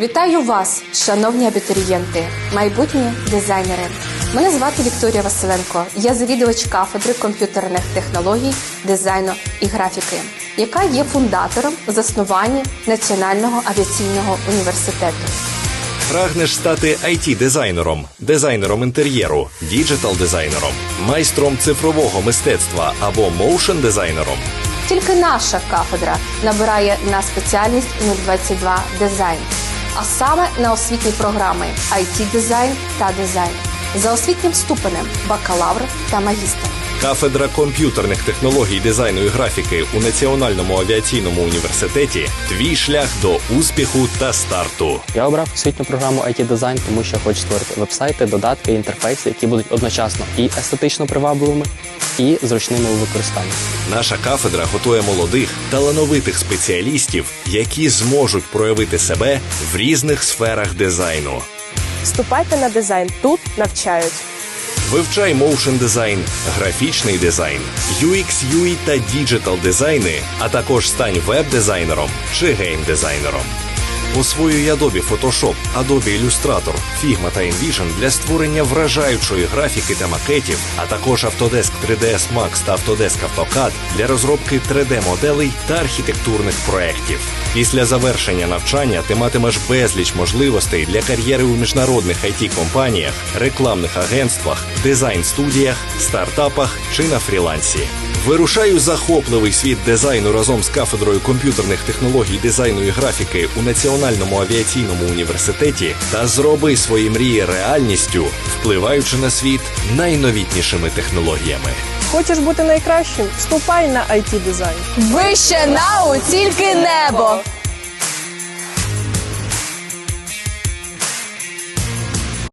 Вітаю вас, шановні абітурієнти, майбутні дизайнери. Мене звати Вікторія Василенко. Я завідувач кафедри комп'ютерних технологій, дизайну і графіки, яка є фундатором заснування Національного авіаційного університету. Прагнеш стати IT-дизайнером, дизайнером інтер'єру, діджитал-дизайнером, майстром цифрового мистецтва або моушен-дизайнером. Тільки наша кафедра набирає на спеціальність 022 дизайн, а саме на освітні програми IT дизайн та дизайн за освітнім ступенем бакалавр та магістр. Кафедра комп'ютерних технологій, дизайну і графіки у Національному авіаційному університеті твій шлях до успіху та старту. Я обрав освітню програму IT дизайн, тому що хочу створити вебсайти, додатки, інтерфейси, які будуть одночасно і естетично привабливими, і зручними у використанні. Наша кафедра готує молодих, талановитих спеціалістів, які зможуть проявити себе в різних сферах дизайну. Вступайте на дизайн. Тут навчають. Вивчай моушен дизайн, графічний дизайн, UX, UI та діджитал дизайни, а також стань веб-дизайнером чи гейм-дизайнером. Освоюй Adobe Photoshop, Adobe Illustrator, Figma та InVision для створення вражаючої графіки та макетів, а також Autodesk 3ds Max та Autodesk AutoCAD для розробки 3D-моделей та архітектурних проєктів. Після завершення навчання ти матимеш безліч можливостей для кар'єри у міжнародних it компаніях рекламних агентствах, дизайн-студіях, стартапах чи на фрілансі. Вирушай у захопливий світ дизайну разом з кафедрою комп'ютерних технологій, дизайну і графіки у Національному авіаційному університеті та зроби свої мрії реальністю, впливаючи на світ найновітнішими технологіями. Хочеш бути найкращим? Вступай на IT дизайн. Вище нау тільки небо.